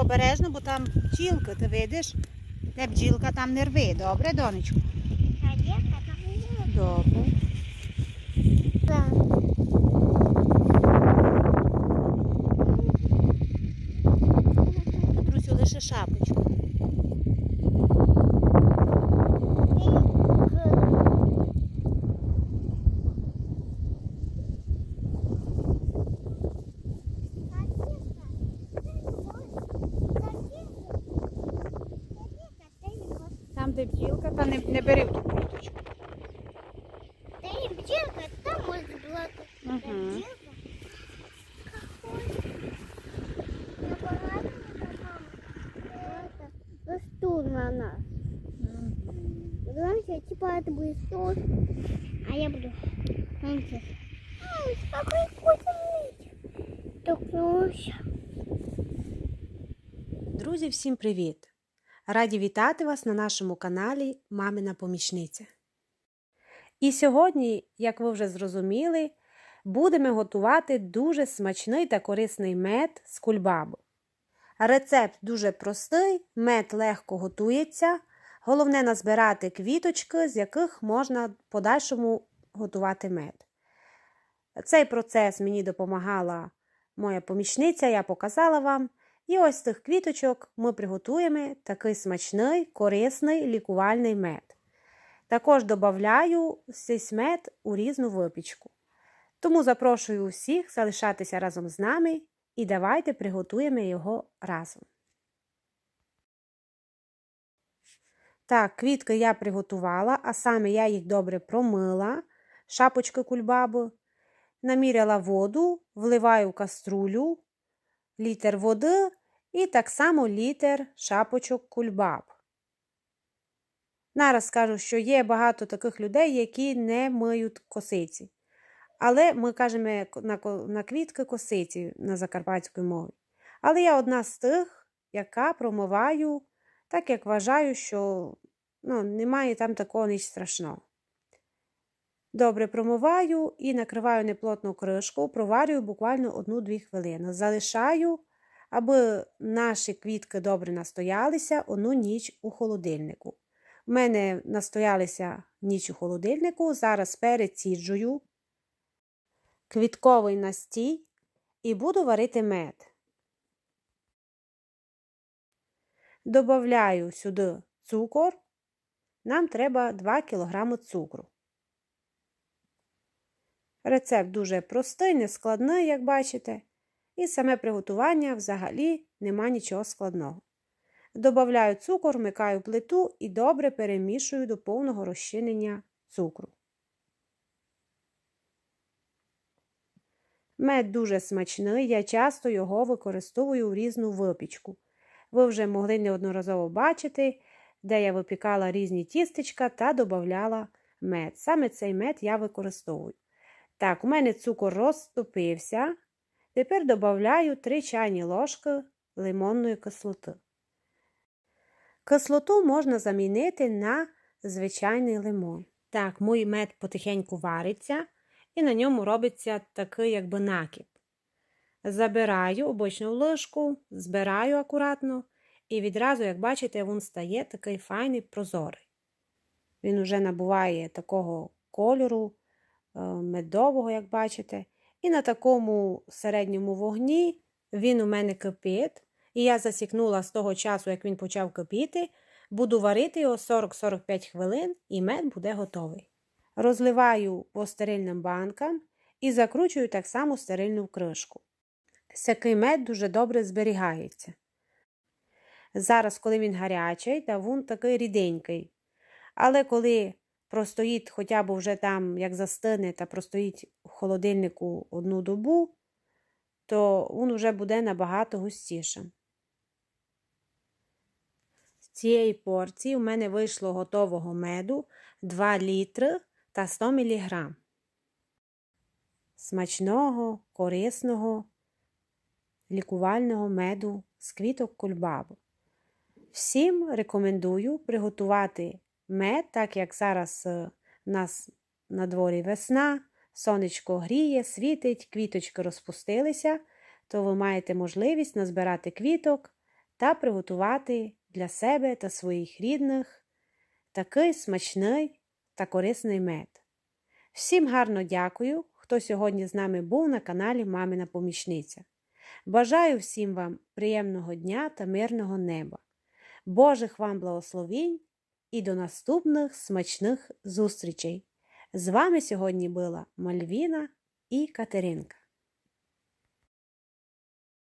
обережно, бо там бджілка, ти видиш? Де бджілка там не рви, добре, донечко? Добре. де бджілка, та не, не бери в ту квіточку. там может была Мгм. Стул на нас. Знаете, типа это будет стул, а я буду. Знаете, ой, какой вкусный. Токнусь. Друзі, всім привіт! Раді вітати вас на нашому каналі Мамина Помічниця. І сьогодні, як ви вже зрозуміли, будемо готувати дуже смачний та корисний мед з кульбабу. Рецепт дуже простий, мед легко готується. Головне назбирати квіточки, з яких можна в подальшому готувати мед. Цей процес мені допомагала моя помічниця, я показала вам. І ось з цих квіточок ми приготуємо такий смачний, корисний лікувальний мед. Також додаю цей мед у різну випічку. Тому запрошую усіх залишатися разом з нами і давайте приготуємо його разом. Так, квітки я приготувала, а саме я їх добре промила, шапочки кульбаби, наміряла воду, вливаю в каструлю, літр води і так само літр шапочок кульбаб. Нараз скажу, що є багато таких людей, які не миють косиці. Але ми кажемо на, на квітки косиці на закарпатській мові. Але я одна з тих, яка промиваю, так як вважаю, що ну, немає там такого ніч страшного. Добре промиваю і накриваю неплотну кришку, проварюю буквально 1-2 хвилини. Залишаю, аби наші квітки добре настоялися одну ніч у холодильнику. У мене настоялися ніч у холодильнику, зараз переціджую квітковий настій і буду варити мед. Добавляю сюди цукор. Нам треба 2 кг цукру. Рецепт дуже простий, нескладний, як бачите, і саме приготування взагалі нема нічого складного. Добавляю цукор, вмикаю плиту і добре перемішую до повного розчинення цукру. Мед дуже смачний, я часто його використовую в різну випічку. Ви вже могли неодноразово бачити, де я випікала різні тістечка та додавала мед. Саме цей мед я використовую. Так, у мене цукор розтопився. Тепер додаю 3 чайні ложки лимонної кислоти. Кислоту можна замінити на звичайний лимон. Так, мій мед потихеньку вариться, і на ньому робиться такий якби накіп. Забираю обичну ложку, збираю акуратно, і відразу, як бачите, він стає такий файний прозорий. Він уже набуває такого кольору е, медового, як бачите. І на такому середньому вогні він у мене кипить. І я засікнула з того часу, як він почав кипіти, буду варити його 40-45 хвилин, і мед буде готовий. Розливаю по стерильним банкам і закручую так само стерильну кришку. Сякий мед дуже добре зберігається. Зараз, коли він гарячий, та такий ріденький. Але коли простоїть хоча б вже там, як застине, та простоїть в холодильнику одну добу, то він вже буде набагато густішим. З цієї порції у мене вийшло готового меду 2 літри та 100 мг. Смачного, корисного, лікувального меду з квіток кульбабу. Всім рекомендую приготувати мед, так як зараз е, у нас на дворі весна, сонечко гріє, світить, квіточки розпустилися, то ви маєте можливість назбирати квіток та приготувати для себе та своїх рідних такий смачний та корисний мед. Всім гарно дякую, хто сьогодні з нами був на каналі Мамина Помічниця. Бажаю всім вам приємного дня та мирного неба, Божих вам благословінь і до наступних смачних зустрічей! З вами сьогодні була Мальвіна і Катеринка.